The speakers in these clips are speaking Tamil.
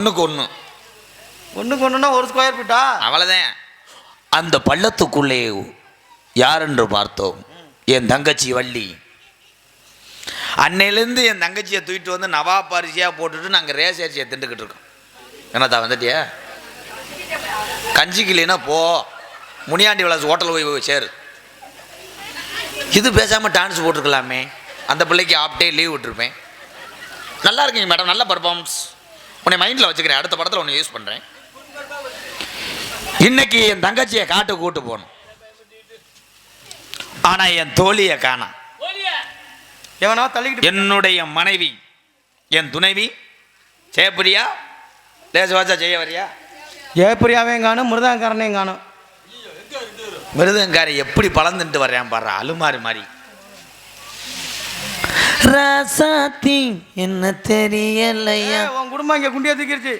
ஒண்ணுக்கு ஒண்ணு. ஒண்ணுக்கு ஒண்ணுன்னா ஒரு ஸ்கொயர் ஃபீட்டா அவ்வளவுதான். அந்த பள்ளத்துக்குள்ளே யார் என்று பார்த்தோம்? என் தங்கச்சி வள்ளி. அன்னையிலேருந்து என் தங்கச்சியை தூக்கிட்டு வந்து நவாப் அரிசியாக போட்டுட்டு நாங்கள் ரேஸ் அரிசியை திண்டுக்கிட்டு இருக்கோம். என்னத்தா வந்துட்டியா? கஞ்சிக்கு இல்லைன்னா போ. முனியாண்டி விளாஸ் ஹோட்டல் போய் போய் சேரு. இது பேசாமல் டான்ஸ் போட்டிருக்கலாமே. அந்த பிள்ளைக்கு ஆஃப் டே லீவ் விட்டுருப்பேன். நல்லா இருக்கீங்க மேடம் நல்ல பர்ஃபார்மன்ஸ் உன்னை மைண்டில் வச்சுக்கிறேன். அடுத்த படத்தில் ஒன்று யூஸ் பண்ணுறேன் இன்னைக்கு என் தங்கச்சியை காட்டு கூட்டு போகணும். ஆனால் என் தோழியை காணோம் எவனா தள்ளிக்கிட்டு என்னுடைய மனைவி என் துணைவி ஜெயப்பிரியா லேச வாச்சா ஜெய வரியா ஜெயப்பிரியாவையும் காணும் மிருதங்காரனையும் காணும். மிருதங்காரி எப்படி பழந்துட்டு வர்றேன் பாரு அலுமாரி மாதிரி. ராசாத்தி என்ன தெரியலையா? உன் குடும்பம் இங்கே குண்டியா தூக்கிருச்சு.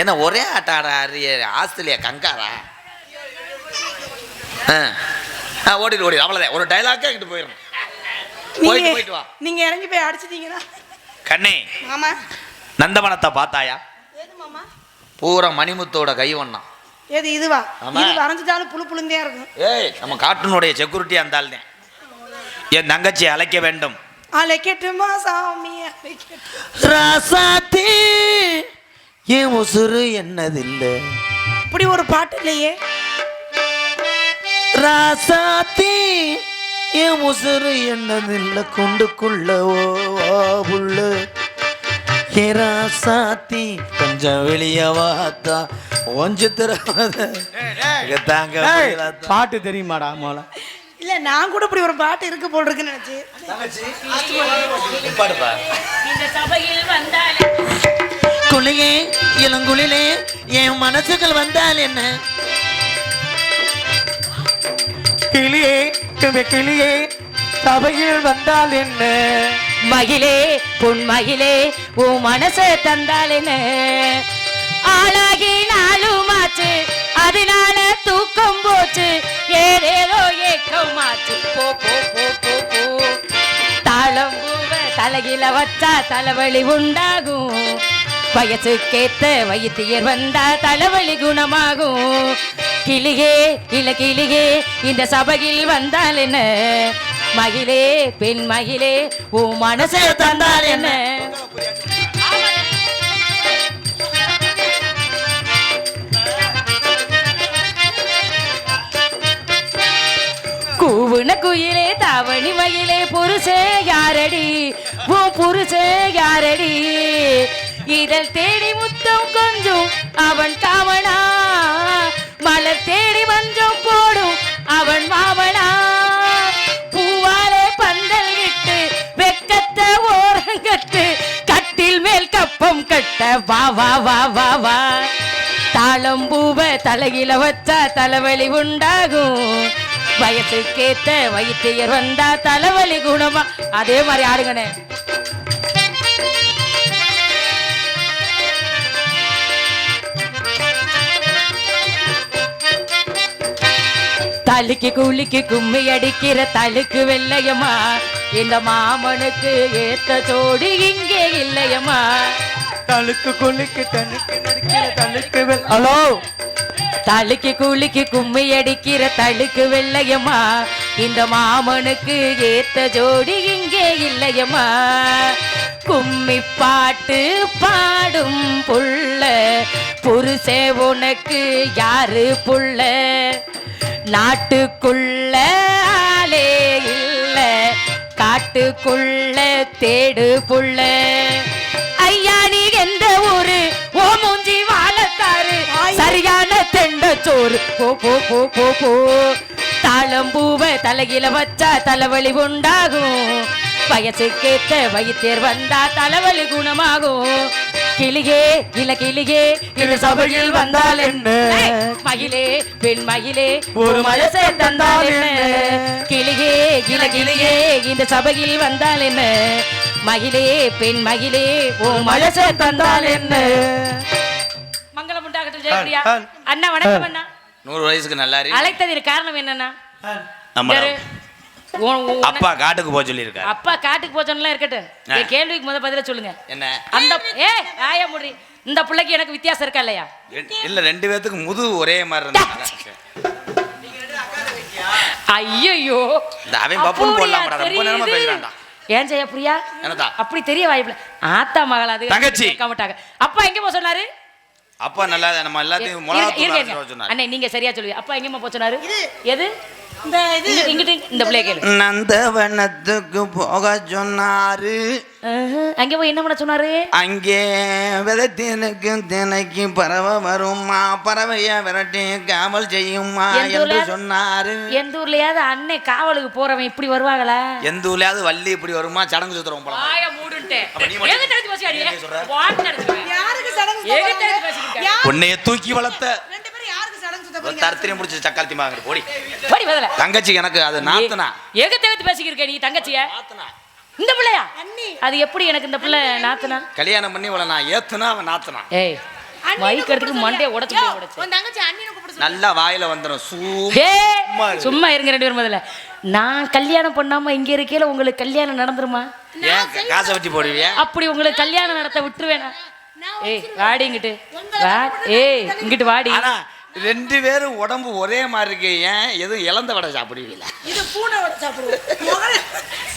என்ன ஒரே ஆட்ட ஆட ஆடுறியே, ஆஸ்திரேலியா கங்காரா? ஆ. ஆ ஓடிடு ஓடிடு அவ்வளோதான் ஒரு டைலாக்கே இங்கிட்டு போயிடணும். போயிட்டு நீங்க போயிட்டு வா. நீங்க இறங்கி போய் அடிச்சிட்டீங்களா? கண்ணே மாமா. நந்தவனத்தை பார்த்தாயா? ஏது மாமா? பூரா மணிமுத்தோட கைவண்ணம் ஏது இதுவா. இது வரைஞ்சிட்டாலும் புழு புழுந்தே இருக்கும். ஏய் நம்ம காட்டினுடைய செக்யூரிட்டி அந்த ஆள் தான் என் தங்கச்சியை அழைக்க வேண்டும். அழைக்கட்டுமா சாமி? ராசாத்தி என் உசுறு என்னதில்லை. இப்படி ஒரு பாட்டு இல்லையே? ராசாத்தி என் உசுறு என்னதில்லை. கொண்டுக்குள்ள ஓ உள்ள ஏ ராசாத்தி கொஞ்சம் வெளியே வாத்தா ஒஞ்சு திறவாத. தாங்க. பாட்டு தெரியுமாடா மோல இல்ல நான் கூட இப்படி ஒரு பாட்டு இருக்க போல் இருக்குன்னு நினைச்சு. பாடுப்பா இந்த சபையில் வந்தாலே குளியே இளங்குளிலே என் மனசுகள் வந்தால் என்ன? கிளியே கிளியே சபையில் வந்தால் என்ன? மகிழே பொன் மகிழே உன் மனச தந்தாலேன ஆளாகி நாளுமாச்சு அதனால தூக்கம் போச்சு. ஏதேதோ ஏக்கமாச்சு போ போ போ போ போ. தாளம் தலையில வச்சா தலைவலி உண்டாகும். வயசுக்கேத்த வைத்தியர் வந்தா தலைவலி குணமாகும். கிளியே இல்ல கிளியே இந்த சபையில் வந்தால் என்ன? மகிழே பெண் மகிழே உன் மனசு தந்தால் என்ன? கூவுன குயிலே தாவணி மயிலே புருஷே யாரடி? உன் புருஷே யாரடி? இதழ் தேடி முத்தம் கொஞ்சம் அவன் காவனா மலர் தேடி மஞ்சம் போடும் அவன் மாவனா பூவாலே பந்தல் விட்டு வெக்கத்த ஓரங்கட்டு கட்டில் மேல் கப்பம் கட்ட வா வா வா வா வா. தாளம்பூவ தலையில வச்சா தலைவலி உண்டாகும். வயசுக்கேத்த வைத்தியர் வந்தா தலைவலி குணமா? அதே மாதிரி ஆடுங்கண்ணே. தலுக்கு குளிக்கு கும்மி அடிக்கிற தலுக்கு வெள்ளையம்மா. இந்த மாமனுக்கு ஏத்த ஜோடி இங்கே இல்லையம்மா. தலுக்கு குளிக்கு தனுக்கு நடிக்கிற தலுக்கு வெள் ஹலோ? தலுக்கு குளிக்கு கும்மி அடிக்கிற தழுக்கு வெள்ளையம்மா. இந்த மாமனுக்கு ஏத்த ஜோடி இங்கே இல்லையம்மா. கும்மி பாட்டு பாடும் புள்ள புருஷே உனக்கு யாரு புள்ள? நாட்டுக்குள்ள ஆளே இல்ல காட்டுக்குள்ள தேடு புள்ள. ஐயா நீ எந்த ஊரு? ஓ மூஞ்சி வாழத்தாரு சரியான சோறு போ போ போ போ போ. தாளம் பூவ தலையில வச்சா தலைவலி உண்டாகும். வயசுக்கேத்த வயிற்றேர் வந்தா தலைவலி குணமாகும். கிளியே இல கிளியே இந்த சபையில் வந்தால் என்ன? மகிழே பெண் மகிழே ஒரு மனசை தந்தால் என்ன? கிளியே இல கிளியே இந்த சபையில் வந்தால் என்ன? மகிழே பெண் மகிழே ஓ மனசை தந்தால் என்ன? மங்களம் உண்டாகட்டும் ஜெயபிரியா. அண்ணா வணக்கம் அண்ணா. நூறு வயசுக்கு நல்லா இரு. அழைத்ததின் காரணம் என்னன்னா? அப்பா காட்டுக்கு போக சொல்லியிருக்காரு. அப்பா காட்டுக்கு போச்சோம்லாம் இருக்கட்டும். ஆ. என் கேள்விக்கு முத பதில சொல்லுங்க. என்ன? அந்த ஏ ஆய முடி. இந்த பிள்ளைக்கு எனக்கு வித்தியாசம் இருக்கா இல்லையா? இல்ல ரெண்டு பேத்துக்கு முது ஒரே மாதிரி இருந்தாங்க ஐயோ இந்த அவன் பப்புன்னு போடலாம்டா, ரொம்ப நேரமா பேசுறான்டா. ஏன் செய்ய பிரியா? என்னதா? அப்படி தெரிய வாய்ப்புல ஆத்தா மகள் அது தங்கச்சி. அப்பா எங்க போக சொன்னாரு? அப்பா நல்லா நம்ம எல்லாத்தையும். சொன்னாரு. அண்ணே நீங்க சரியா சொல்லுவீங்க அப்பா எங்கம்மா போக சொன்னாரு? எது? இந்த இது. இங்கிட்டு, இங்கிட்டு இந்த பிள்ளைய கேளு. நந்தவனத்துக்கு போக சொன்னாரு. அங்க போய் என்ன பண்ண சொன்னாரு? அங்கே விதத்தினுக்கு தினைக்கு பறவை வருமா? பறவைய விரட்டி காவல் செய்யுமா என்று? சொன்னாரு. எந்த ஊர்லயாவது அண்ணே காவலுக்கு போறவன் இப்படி வருவாங்களா? எந்த ஊர்லயாவது வள்ளி இப்படி வருமா? சடங்கு சுத்துறோம் போலாம் வாய உன்னைய தூக்கி வளர்த்த ரெண்டு பேரும் யாருக்கு சடங்கு சுத்த ஒரு போறீங்க தரத்திரியம் முடிச்சு சக்காலத்தி மாங்க போடி. போடி பதில தங்கச்சி எனக்கு அது நாத்தனா. எங்க தெரிஞ்சு பேசிக்கிருக்க நீ தங்கச்சிய? இந்த பிள்ளையா? அது எப்படி எனக்கு இந்த பிள்ளை நாத்துனா? கல்யாணம் பண்ணி இவளை நான் ஏத்துனா அவன் நாத்தனா. ஏய் மண்டைய உடைச்சு நல்லா வாயில வந்துடும் சும்மா. சும்மா இருங்க ரெண்டு பேரும் முதல்ல. நான் கல்யாணம் பண்ணாம இங்க இருக்கையில உங்களுக்கு கல்யாணம் நடந்துருமா? காசை வட்டி போடுவியா? அப்படி உங்களுக்கு கல்யாணம் நடத்த விட்டுருவேனா? ஏய் வாடி இங்கிட்டு. வா ஏய் இங்கிட்டு வாடி. ஆனா ரெண்டு பேரும் உடம்பு ஒரே மாதிரி இருக்கு ஏன்? எதுவும் இழந்த வடை சாப்பிடுவீங்களா? இது பூனை வடை சாப்பிடுவோம்.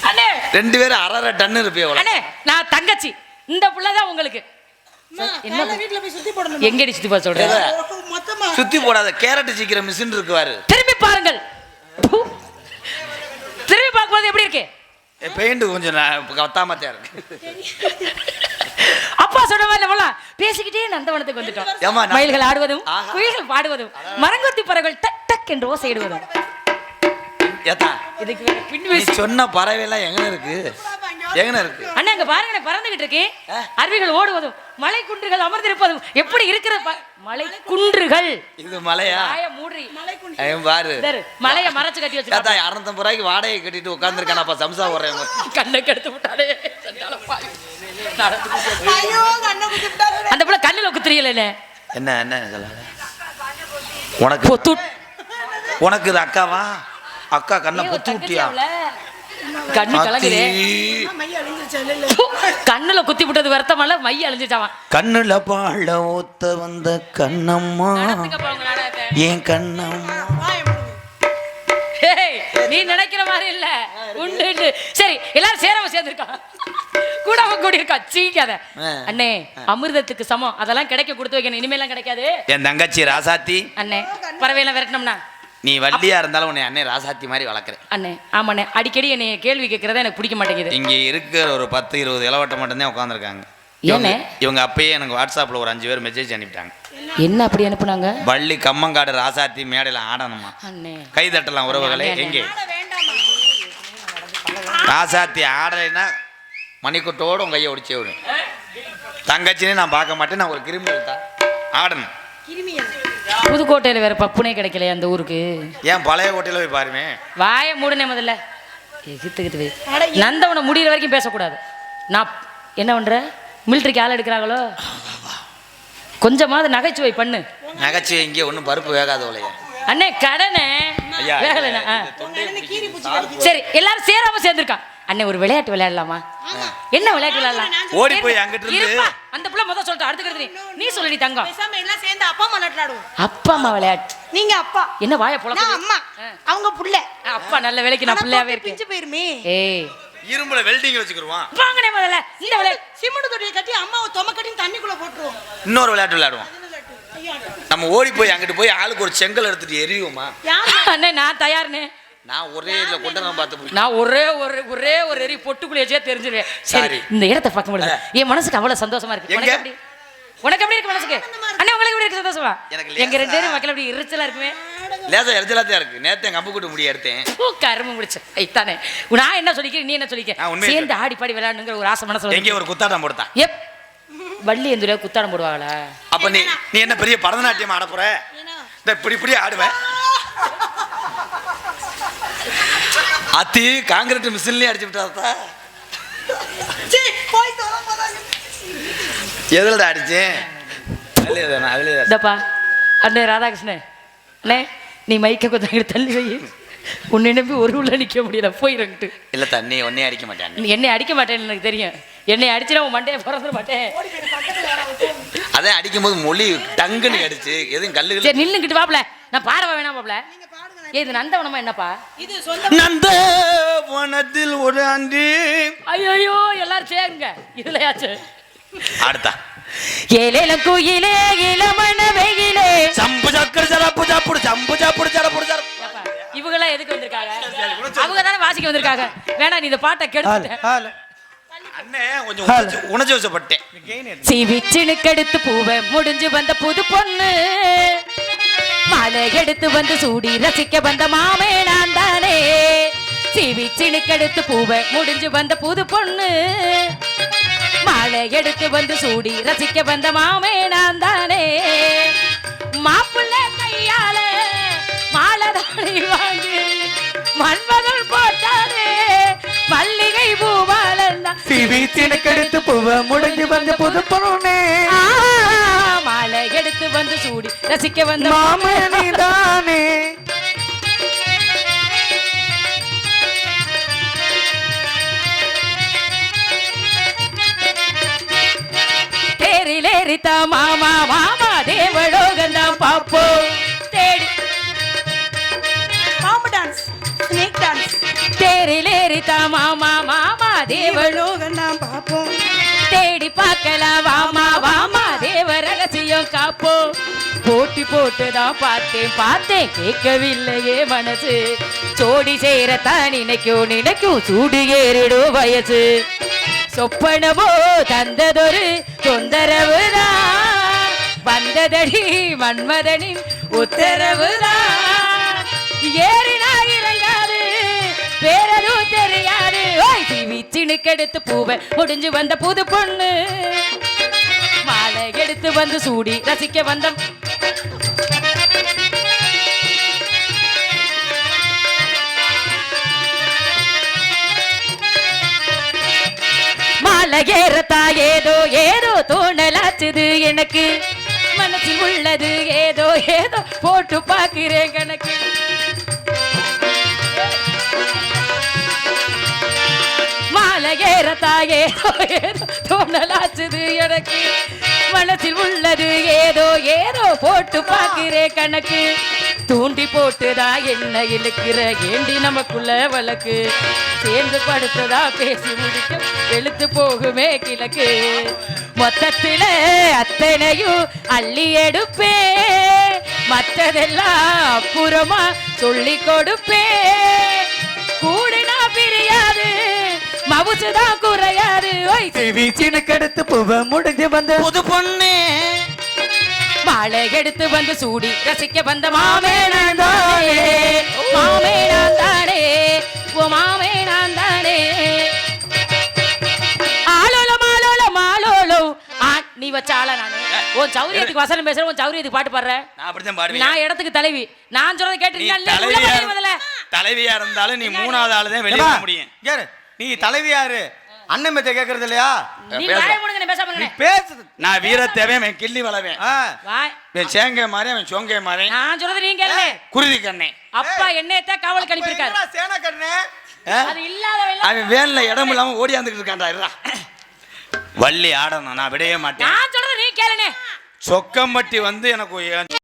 அண்ணே. ரெண்டு பேரும் அரை அரை டன்னு இருப்பீங்க அண்ணே நான் தங்கச்சி. இந்த பிள்ளை தான் உங்களுக்கு என்ன வீட்டுல போய் சுத்தி போடணும்? எங்கடி சுத்தி போக சொல்ற? மொத்தமா. சுத்தி போடாத கேரட் சீக்கிரம் மிஷின் இருக்குவாரு. திரும்பி பாருங்கள். திரும்பி பார்க்கும்போது எப்படி இருக்கு? பெயிண்ட் கொஞ்சம் கத்தாமத்தா இருக்கு. அப்பா சொன்ன மாதிரி நம்மளாம் பேசிக்கிட்டே நந்தவனத்துக்கு வந்துட்டோம். மயில்கள் ஆடுவதும். குயில்கள் பாடுவதும் மரங்கொத்தி பறவைகள் டக் டக் என்று ஓசையிடுவதும் இதுக்கு பின் சொன்ன பறவை எல்லாம் எங்க இருக்கு? எங்க இருக்கு? அண்ணா அங்க பாருங்க பறந்துகிட்டு இருக்கேன். அருவிகள் ஓடுவதும் மலை குன்றுகள் அமர்ந்திருப்பதும். எப்படி இருக்கிற மலை குன்றுகள் இது மலையா? மூடி. பாரு. மலைய மறைச்சு கட்டி வச்சு இரநூத்தம்பது ரூபாய்க்கு வாடகை கட்டிட்டு உட்காந்துருக்கானப்பா சம்சா போடுறேன் கண்ணை கெடுத்து விட்டாலே அந்த பிள்ளை கண்ணுல குத்துறீங்களே என்ன என்ன சொல்ல உனக்கு உனக்கு இது அக்காவா? அக்கா கண்ணை பொத்து விட்டியா. கண்ணு கலங்குதே. மைய கண்ணுல குத்தி விட்டது வருத்தமல்ல மை அழிஞ்சிச்சாவான் கண்ணுல பாழ ஊத்த வந்த கண்ணம்மா. ஏன் கண்ணம்மா? நீ நினைக்கிற மாதிரி இல்ல. உண்டு உண்டு. சரி எல்லாரும் சேரவ கூட அவன் கூடி இருக்கா? சீக்காத. அண்ணே அமிர்தத்துக்கு சமம். அதெல்லாம் கிடைக்க கொடுத்து வைக்கணும். இனிமேலாம் கிடைக்காது. என் தங்கச்சி ராசாத்தி. அண்ணே பறவையெல்லாம் விரட்டணும்னா நீ வள்ளியா இருந்தாலும் உன்னை அண்ணே ராசாத்தி மாதிரி வளர்க்குறேன். அண்ணே ஆமாண்ணே. அடிக்கடி என்னை கேள்வி கேட்கறத எனக்கு பிடிக்க மாட்டேங்குது. இங்க இருக்கிற ஒரு பத்து இருபது இளவட்டம் மட்டும்தான் உட்காந்துருக்காங்க ஏண்ணே? இவங்க அப்பயே எனக்கு வாட்ஸ்அப்ல ஒரு அஞ்சு பேர் மெசேஜ் அனுப்பிட்டாங்க. என்ன அப்படி அனுப்புனாங்க? வள்ளி கம்மங்காடு ராசாத்தி மேடையில் ஆடணுமா? கை தட்டலாம் உறவுகளே எங்கே? ராசாத்தி ஆடலைன்னா மணிக்கூட்டோடு உங்க கையை ஒடிச்சே விடும் தங்கச்சினே நான் பார்க்க மாட்டேன் நான் ஒரு கிரிமினல் தான். ஆடணும். கிருமியா புதுக்கோட்டையில வேற பப்புனே கிடைக்கலையா அந்த ஊருக்கு. ஏன் பழைய கோட்டையில் போய் பாருமே. வாய மூடுனே முதல்ல எகித்துக்கிட்டு போய். நந்தவனை முடியிற வரைக்கும் பேசக்கூடாது. நான் என்ன பண்ற? மிலிட்டரிக்கு ஆள் எடுக்கிறாங்களோ? கொஞ்சமாவது நகைச்சுவை பண்ணு. நகைச்சுவை இங்கே ஒன்றும் பருப்பு வேகாத உலையா அண்ணே கடனே. வேகலைண்ணா சரி எல்லாரும் சேராம சேர்ந்திருக்கான். அண்ணே ஒரு விளையாட்டு விளையாடலாமா? என்ன விளையாட்டு விளையாடலாம்? ஓடி போய் அங்கிட்டு இருந்து- அந்த புள்ள முதல் சொல்லிட்டு அடுத்துக்கிறது நீ. நீ சொல்லடி தங்கம். பேசாம எல்லாம் சேர்ந்து அப்பா அம்மா நட்டுலாடுவோம் அப்பா அம்மா விளையாட்டு. நீங்க அப்பா. என்ன வாய நான் புலக்குது அம்மா அவங்க புள்ள. அப்பா நல்ல வேலைக்கு நான் பிள்ளையாவே இருக்கேன். பிஞ்சு போயிருமே. ஏய். இரும்புல வெல்டிங் வச்சுக்கிருவான். வாங்கனே முதல்ல. இந்த விளையாட்டு சிமெண்ட் தொட்டியை கட்டி அம்மாவை தொம கட்டி தண்ணிக்குள்ள போட்டுருவோம். இன்னொரு விளையாட்டு விளையாடுவோம். நம்ம ஓடி போய் அங்கிட்டு போய் ஆளுக்கு ஒரு செங்கல் எடுத்துட்டு எரியுமா அண்ணே நான் தயார்னே நான் ஒரே இதில் கொண்டு நான் பார்த்து நான் ஒரே ஒரு ஒரே ஒரு எரி பொட்டுக்குள்ளேயே தெரிஞ்சிருவேன். சரி சரி. இந்த இடத்தை பார்க்க முடியல என் மனசுக்கு அவ்வளவு சந்தோஷமா இருக்கு. உனக்கு எங்க? எப்படி? உனக்கு எப்படி இருக்கு மனசுக்கு? அண்ணே உங்களுக்கு எப்படி இருக்கு சந்தோஷமா? எனக்கு எங்க ரெண்டு. பேரும் மக்கள் அப்படி எரிச்சலா இருக்குமே? லேசா எரிச்சலாத்தையா இருக்கு. நேத்து எங்க அம்பு கூட்டு முடிய எடுத்தேன். பூ கரும்பு முடிச்ச. ஐத்தானே நான் என்ன சொல்லிக்கிறேன் நீ என்ன சொல்லிக்க? சேர்ந்து ஆடி பாடி விளையாடணுங்கிற ஒரு ஆசை மனசுல எங்கே ஒரு குத்தாட்டம் போடுத்தான். எப்? வள்ளி எந்திர குத்தாடம் போடுவாங்களா? அப்ப நீ நீ என்ன பெரிய பரதநாட்டியம் ஆட போற? இந்த இப்படி இப்படி ஆடுவேன் அத்தி காங்கிரீட் மிஷின்லயே அடிச்சு முதல்ல. எதுலடா அடிச்சேன் அதுலயே தானே அதுலயே தான். இந்தப்பா அண்ணே ராதாகிருஷ்ணன் அண்ணே நீ மைக்க கொஞ்சம் தள்ளி வை. உன்னை நம்பி ஒரு உள்ள நிக்க முடியல போயிரங்கிட்டு இல்ல தண்ணி ஒன்னே அடிக்க மாட்டேன். நீ என்னை அடிக்க மாட்டேன்னு எனக்கு தெரியும். என்னை அடிச்சுனா உன் மண்டையை பிறந்துட மாட்டேன். அதான் அடிக்கும்போது மொழி டங்குன்னு அடிச்சு எதுவும் கல்லு நின்னுக்கிட்டு வாப்ல. நான் பாடவா வேணாம் பாப்ல இது நந்தவனமா என்னப்பா? இது சொந்த நந்த வனத்தில் ஒரு ஆண்டு ஐயோ எல்லாரும் சேருங்க. இதுலயாச்சும் அடுத்தா. ஏலேல குயிலே இளமண வெயிலே. சம்பு சக்கர சரப்பு சாப்புடு சம்பு சாப்புடு சரப்புடு சரப்பு இவங்கெல்லாம் எதுக்கு வந்திருக்காங்க? அவங்க தானே வாசிக்க வந்திருக்காங்க. வேணா நீ இந்த பாட்டை ஆள் கெடுத்துட்ட. ஆள் அண்ணே கொஞ்சம் உணர்ச்சி- வசப்பட்டேன். சிவிச்சினு கெடுத்து பூவை முடிஞ்சு வந்த புது பொண்ணு. மாலை எடுத்து வந்து சூடி ரசிக்க வந்த மாமே நான் தானே. சிவி கெடுத்து பூவை முடிஞ்சு வந்த புது பொண்ணு. மாலை எடுத்து வந்து சூடி ரசிக்க வந்த மாமே நான் தானே. மாப்பிள்ளை கையால மாலை தானே வாங்கி மண்மகள் போட்டாரே. மல்லிகை பூவாலன்னா சிவி சினக்கெடுத்து பூவை முடிஞ்சு வந்த புது பொண்ணு. ரசிக்க வந்த மாமனி தானே தேரிலேறித்தா மாமா மாமா. தேரிலேறித்தா மாமா மாமா தேவலோகம் நாம் பார்ப்போம். தேடி பார்க்கலாம் வாமா வாமா தேவ ரகசியம் காப்போம். போட்டி போட்டுதான் பார்த்தேன் பார்த்தேன் கேட்கவில்லையே மனசு. சோடி சேரத்தான் நினைக்கும் நினைக்கும் சூடு ஏறிடும் வயசு. சொப்பனமோ தந்ததொரு தொந்தரவுதான். வந்ததடி மன்மதனின் உத்தரவுதான். ஏறினா ஓய் கெடுத்து பூவை முடிஞ்சு வந்த புது பொண்ணு. மாலை எடுத்து வந்து சூடி ரசிக்க வந்த மாலை ஏறத்தா ஏதோ ஏதோ தோணலாச்சுது எனக்கு. மனசில் உள்ளது ஏதோ ஏதோ போட்டு பார்க்கிறேன் கணக்கு. மாலை தோணலாச்சுது எனக்கு. மனசில் உள்ளது ஏதோ ஏதோ போட்டு பார்க்கிறேன் கணக்கு. தூண்டி போட்டுதா என்ன இழுக்கிற? ஏண்டி நமக்குள்ள வழக்கு? சேர்ந்து படுத்ததா பேசி முடிக்க வெளுத்து போகுமே கிழக்கு. மொத்தத்தில அத்தனையும் அள்ளி எடுப்பே. மற்றதெல்லாம் அப்புறமா சொல்லி கொடுப்பே. கூட மவுசுதான் குறையாது. ஓய். சிவி சினக்கெடுத்து பூவ முடிஞ்சு வந்த புது பொண்ணு. மாலை எடுத்து வந்து சூடி ரசிக்க வந்த மாமே நான் தானே மாமே நான் தானே ஓ மாமே நான் தானே ஆலோல மாலோல மாலோலோ ஆ நீ வச்ச ஆளா நானு? உன் சௌரியத்துக்கு வசனம் பேசுற உன் சௌரியத்துக்கு பாட்டு பாடுற? நான் அப்படித்தான் பாடுவேன். நான் இடத்துக்கு தலைவி. நான் சொல்றதை நீ கேட்டு தலைவியா இருந்தாலும் நீ மூணாவது ஆளு தான் வெளியே வர முடியும். யாரு நீ தலைவியாரு அண்ணன் பேச்ச கேக்குறது இல்லையா? நீ பேசு. நான் வீரத்தேவன் அவன் கிள்ளி வளவேன். அவன் சேங்கை மாதிரி அவன் சோங்கை மாதிரி. நான் சொல்றது நீங்க கேளு குருதி கண்ணே. அப்பா என்னையத்தான் காவலுக்கு அனுப்பியிருக்காரு. என்னடா சேனை அது இல்லாத அவன் வேன்ல இடம் இல்லாம ஓடியாந்துட்டு இருக்கான்டா இருடா. வள்ளி ஆடணும் நான் விடவே மாட்டேன். நான் சொல்றது நீ கேளுனே சொக்கம்பட்டி வந்து எனக்கு